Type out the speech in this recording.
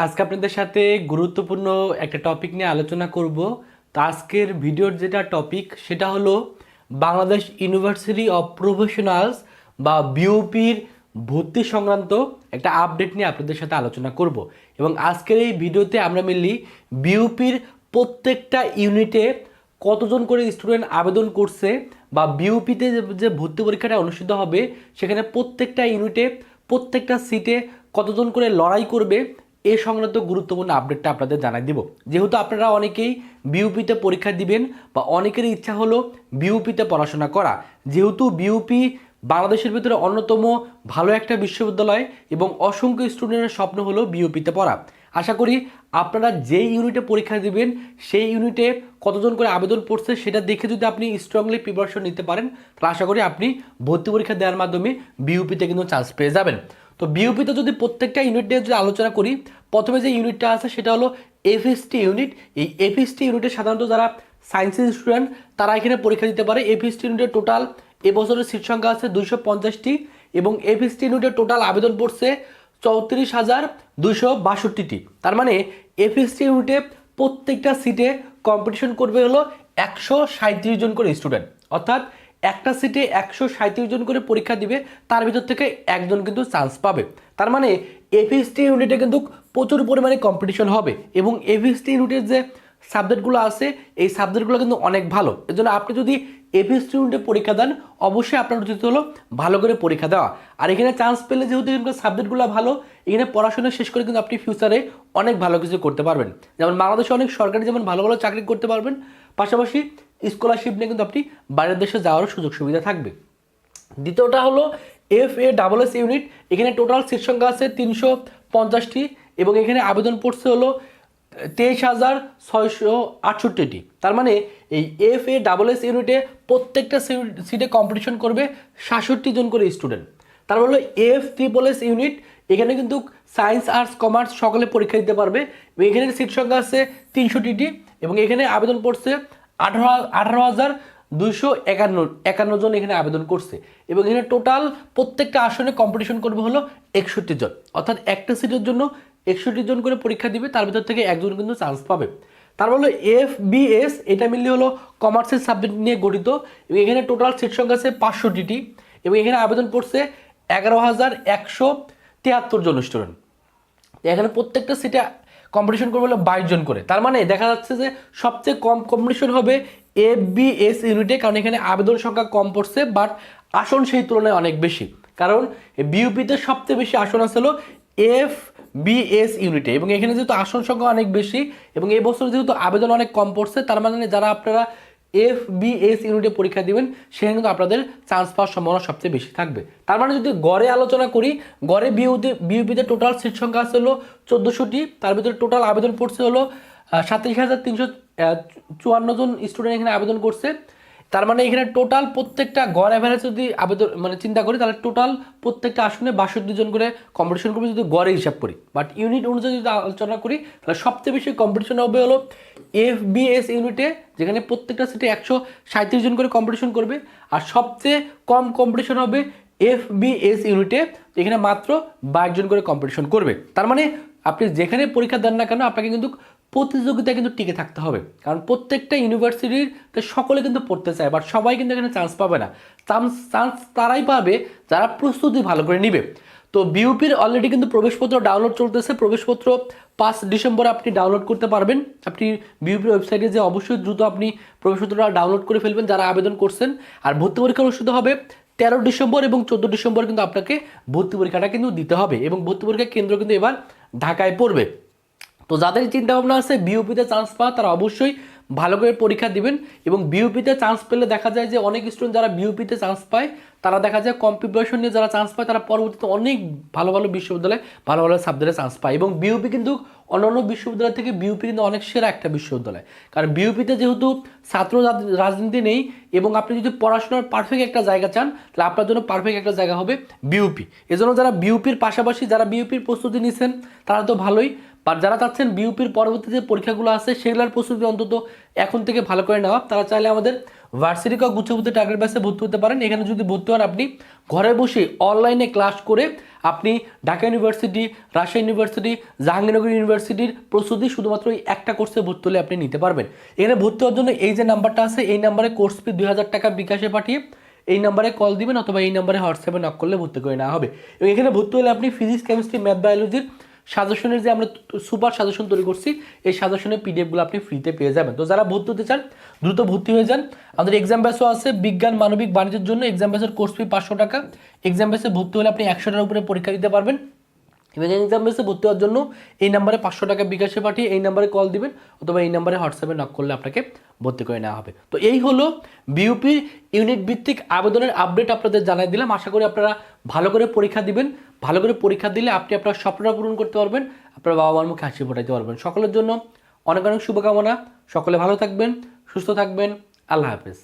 আজকে আপনাদের সাথে গুরুত্বপূর্ণ একটা টপিক নিয়ে আলোচনা করব। তো আজকের ভিডিওর যেটা টপিক সেটা হলো বাংলাদেশ ইউনিভার্সিটি অফ প্রফেশনালস বা বিওপির ভর্তি সংক্রান্ত একটা আপডেট নিয়ে আপনাদের সাথে আলোচনা করব। এবং আজকের এই ভিডিওতে আমরা মেনলি বিওপির প্রত্যেকটা ইউনিটে কতজন করে স্টুডেন্ট আবেদন করছে বা বিউপিতে যে ভর্তি পরীক্ষাটা অনুষ্ঠিত হবে, সেখানে প্রত্যেকটা ইউনিটে প্রত্যেকটা সিটে কতজন করে লড়াই করবে এ সংক্রান্ত গুরুত্বপূর্ণ আপডেটটা আপনাদের জানাই দিব। যেহেতু আপনারা অনেকেই বিউপিতে পরীক্ষা দিবেন বা অনেকেরই ইচ্ছা হলো বিউপিতে পড়াশোনা করা। যেহেতু বিউপি বাংলাদেশের ভিতরে অন্যতম ভালো একটা বিশ্ববিদ্যালয় এবং অসংখ্য স্টুডেন্টের স্বপ্ন হলো বিউপিতে পড়া। আশা করি আপনারা যেই ইউনিটে পরীক্ষা দিবেন, সেই ইউনিটে কতজন করে আবেদন পড়ছে সেটা দেখে যদি আপনি স্ট্রংলি প্রিপারেশন নিতে পারেন, তাহলে আশা করি আপনি ভর্তি পরীক্ষা দেওয়ার মাধ্যমে বিউপিতে কিন্তু চান্স পেয়ে যাবেন। তো বিউপিতে যদি প্রত্যেকটা ইউনিট নিয়ে যদি আলোচনা করি, প্রথমে যে ইউনিটটা আছে সেটা হলো এফএসটি ইউনিট এই এফএসটি ইউনিটে সাধারণত যারা সায়েন্সের স্টুডেন্ট তারা এখানে পরীক্ষা দিতে পারে। এফএসটি ইউনিটের টোটাল এবছরের সিট সংখ্যা আছে দুইশো পঞ্চাশটি এবং এফএসটি ইউনিটের টোটাল আবেদন পড়ছে চৌত্রিশ হাজার দুইশো বাষট্টিটি। তার মানে এফএসটি ইউনিটে প্রত্যেকটা সিটে কম্পিটিশন করবে হলো একশো সাঁত্রিশ জন করে স্টুডেন্ট অর্থাৎ একটা সিটে একশো সাঁত্রিশ জন করে পরীক্ষা দিবে, তার ভিতর থেকে একজন কিন্তু চান্স পাবে। তার মানে এফএসটি ইউনিটে কিন্তু প্রচুর পরিমাণে কম্পিটিশন হবে এবং এফএসটি ইউনিটের যে সাবজেক্টগুলো আছে, এই সাবজেক্টগুলো কিন্তু অনেক ভালো। এর জন্য আপনি যদি এফএসটি ইউনিটে পরীক্ষা দেন, অবশ্যই আপনার উচিত হলো ভালো করে পরীক্ষা দেওয়া। আর এখানে চান্স পেলে যেহেতু এখানকার সাবজেক্টগুলো ভালো, এখানে পড়াশোনা শেষ করে কিন্তু আপনি ফিউচারে অনেক ভালো কিছু করতে পারবেন। যেমন বাংলাদেশে অনেক সরকারি যেমন ভালো ভালো চাকরি করতে পারবেন, পাশাপাশি স্কলারশিপ নিয়ে কিন্তু আপনি বাইরের দেশে যাওয়ারও সুযোগ সুবিধা থাকবে। দ্বিতীয়টা হলো F A double S unit এখানে টোটাল সিট সংখ্যা আছে তিনশো পঞ্চাশটি এবং এখানে আবেদন পড়ছে হলো তেইশ হাজার ছয়শো আটষট্টিটি। তার মানে এই এফ এ ডাবল এস ইউনিটে প্রত্যেকটা সিটে কম্পিটিশন করবে সাতষট্টি জন করে স্টুডেন্ট তার হলো এফ ট্রিপল এস ইউনিট এখানে কিন্তু সায়েন্স আর্টস কমার্স সকলে পরীক্ষা দিতে পারবে। এখানে সিট সংখ্যা আছে তিনশোটিটি এবং এখানে আবেদন পড়ছে আঠারো আঠারো হাজার দুইশো একান্ন একান্ন জন এখানে আবেদন করছে। এবং এখানে টোটাল প্রত্যেকটা আসনে কম্পিটিশন করবে হলো একষট্টি জন। অর্থাৎ একটা সিটের জন্য একষট্টি জন করে পরীক্ষা দিবে, তার ভিতর থেকে একজন কিন্তু চান্স পাবে। তারপর হলো এফ বিএস এটা মিললে হলো কমার্সের সাবজেক্ট নিয়ে গঠিত। এবং এখানে টোটাল সিট সংখ্যা আছে পাঁচশোটিটি এবং এখানে আবেদন করছে এগারো হাজার একশো তিয়াত্তর জন স্টুডেন্ট এখানে প্রত্যেকটা সিটে কম্পিটিশন করবে হলো বাইশ জন করে। তার মানে দেখা যাচ্ছে যে সবচেয়ে কম কম্পিটিশন হবে এফ বি এস ইউনিটে কারণ এখানে আবেদন সংখ্যা কম পড়ছে বাট আসন সেই তুলনায় অনেক বেশি। কারণ বিউপিতে সবচেয়ে বেশি আসন আসলো এফ বি এস ইউনিটে এবং এখানে যেহেতু আসন সংখ্যা অনেক বেশি, এবং এই বছর যেহেতু আবেদন অনেক কম পড়ছে, তার মানে যারা আপনারা এফ বি এস ইউনিটে পরীক্ষা দিবেন, সেখানে কিন্তু আপনাদের চান্স পাওয়ার সম্ভাবনা সবচেয়ে বেশি থাকবে। তার মানে যদি গড়ে আলোচনা করি, গড়ে বিউতে বিউপিতে টোটাল সিট সংখ্যা আছে হলো চোদ্দোশোটি, তার ভিতরে টোটাল আবেদন পড়ছে হলো সাতত্রিশ হাজার তিনশো চুয়ান্ন জন স্টুডেন্ট এখানে আবেদন করছে। তার মানে এখানে টোটাল প্রত্যেকটা গড় অ্যাভারেজ যদি আবেদন মানে চিন্তা করি, তাহলে টোটাল প্রত্যেকটা আসনে বাষট্টি জন করে কম্পিটিশন করবে যদি গড়ে হিসাব করি। বাট ইউনিট অনুযায়ী যদি আলোচনা করি, তাহলে সবচেয়ে বেশি কম্পিটিশন হবে হলো এফ বিএস ইউনিটে যেখানে প্রত্যেকটা সিটে একশো সাঁত্রিশ জন করে কম্পিটিশন করবে। আর সবচেয়ে কম কম্পিটিশন হবে এফ বিএস ইউনিটে এখানে মাত্র বাইশ জন করে কম্পিটিশন করবে। তার মানে আপনি যেখানে পরীক্ষা দেন না কেন, আপনাকে কিন্তু প্রতিযোগিতায় কিন্তু টিকে থাকতে হবে। কারণ প্রত্যেকটা ইউনিভার্সিটির সকলে কিন্তু পড়তে চায় বাট সবাই কিন্তু এখানে চান্স পাবে না। চান্স চান্স তারাই পাবে যারা প্রস্তুতি ভালো করে নিবে। তো বিউপির অলরেডি কিন্তু প্রবেশপত্র ডাউনলোড চলতেছে। প্রবেশপত্র পাঁচ ডিসেম্বরে আপনি ডাউনলোড করতে পারবেন। আপনি বিউপির ওয়েবসাইটে যে অবশ্যই দ্রুত আপনি প্রবেশপত্রটা ডাউনলোড করে ফেলবেন, যারা আবেদন করছেন। আর ভর্তি পরীক্ষা অনুষ্ঠিত হবে তেরো ডিসেম্বর এবং চোদ্দ ডিসেম্বর কিন্তু আপনাকে ভর্তি পরীক্ষাটা কিন্তু দিতে হবে এবং ভর্তি পরীক্ষার কেন্দ্র কিন্তু এবার ঢাকায় পড়বে। তো যাদের চিন্তা ভাবনা আছে বিউপিতে চান্স পাওয়া, তারা অবশ্যই ভালো করে পরীক্ষা দিবেন। এবং বিউপিতে চান্স পেলে দেখা যায় যে, অনেক স্টুডেন্ট যারা বিউপিতে চান্স পায়, তারা দেখা যায় কম প্রিপারেশন নিয়ে যারা চান্স পায়, তারা পরবর্তীতে অনেক ভালো ভালো বিশ্ববিদ্যালয়ে, ভালো ভালো সাবজেক্টে চান্স পায়। এবং বিউপি কিন্তু অন্যান্য বিশ্ববিদ্যালয় থেকে বিউপি কিন্তু অনেক সেরা একটা বিশ্ববিদ্যালয়। কারণ বিউপিতে যেহেতু ছাত্র রাজনীতি নেই, এবং আপনি যদি পড়াশোনার পারফেক্ট একটা জায়গা চান, তাহলে আপনার জন্য পারফেক্ট একটা জায়গা হবে বিউপি এজন্য যারা বিউপির পাশাপাশি, যারা বিউপির প্রস্তুতি নিচ্ছেন তারা তো ভালোই। বা যারা চাচ্ছেন বিউপির পরবর্তী যে পরীক্ষাগুলো আছে, সেগুলোর প্রস্তুতি অন্তত এখন থেকে ভালো করে নেওয়া। তারা চাইলে আমাদের ভার্সিটি কা গুচ্ছভূত টাকার ব্যাসে ভর্তি হতে পারেন। এখানে যদি ভর্তি হন আপনি, ঘরে বসে অনলাইনে ক্লাস করে আপনি ঢাকা ইউনিভার্সিটি রাজশাহী ইউনিভার্সিটি জাহাঙ্গীরনগর ইউনিভার্সিটির প্রস্তুতি শুধুমাত্র এই একটা কোর্সে ভর্তি হলে আপনি নিতে পারবেন। এখানে ভর্তি হওয়ার জন্য এই যে নাম্বারটা আছে, এই নাম্বারে কোর্স ফি দুই হাজার টাকা বিকাশে পাঠিয়ে এই নাম্বারে কল দিবেন অথবা এই নাম্বারে হোয়াটসঅ্যাপে নক করলে ভর্তি করে নেওয়া হবে। এবং এখানে ভর্তি হলে আপনি ফিজিক্স কেমিস্ট্রি ম্যাথ বায়োলজির সাজেশনের যে আমরা সুপার সাজেশন তৈরি করছি, এই সাজেশনের পিডিএফগুলো আপনি ফ্রিতে পেয়ে যাবেন। তো যারা ভর্তি হতে চান, দ্রুত ভর্তি হয়ে যান। আমাদের এক্সাম ব্যাসও আছে, বিজ্ঞান, মানবিক, বাণিজ্যের জন্য এক্সাম ব্যাসের কোর্স ফি পাঁচশো টাকা। এক্সাম ব্যাসে ভর্তি হলে আপনি একশো টাকার উপরে পরীক্ষা দিতে পারবেন। এবং এক্সাম বেসে ভর্তি হওয়ার জন্য এই নাম্বারে পাঁচশো টাকা বিকাশে পাঠিয়ে এই নাম্বারে কল দিবেন অথবা এই নাম্বারে হোয়াটসঅ্যাপে নক করলে আপনাকে ভর্তি করে নেওয়া হবে। তো এই হলো বিউপির ইউনিট ভিত্তিক আবেদনের আপডেট আপনাদের জানাই দিলাম। আশা করি আপনারা ভালো করে পরীক্ষা দিবেন। ভালো করে পরীক্ষা দিলে আপনি আপনার স্বপ্নটা পূরণ করতে পারবেন। আপনার বাবা মার মুখে হাসি ফোটাইতে পারবেন। সকলের জন্য অনেক অনেক শুভকামনা। সকলে ভালো থাকবেন, সুস্থ থাকবেন। আল্লাহ হাফেজ।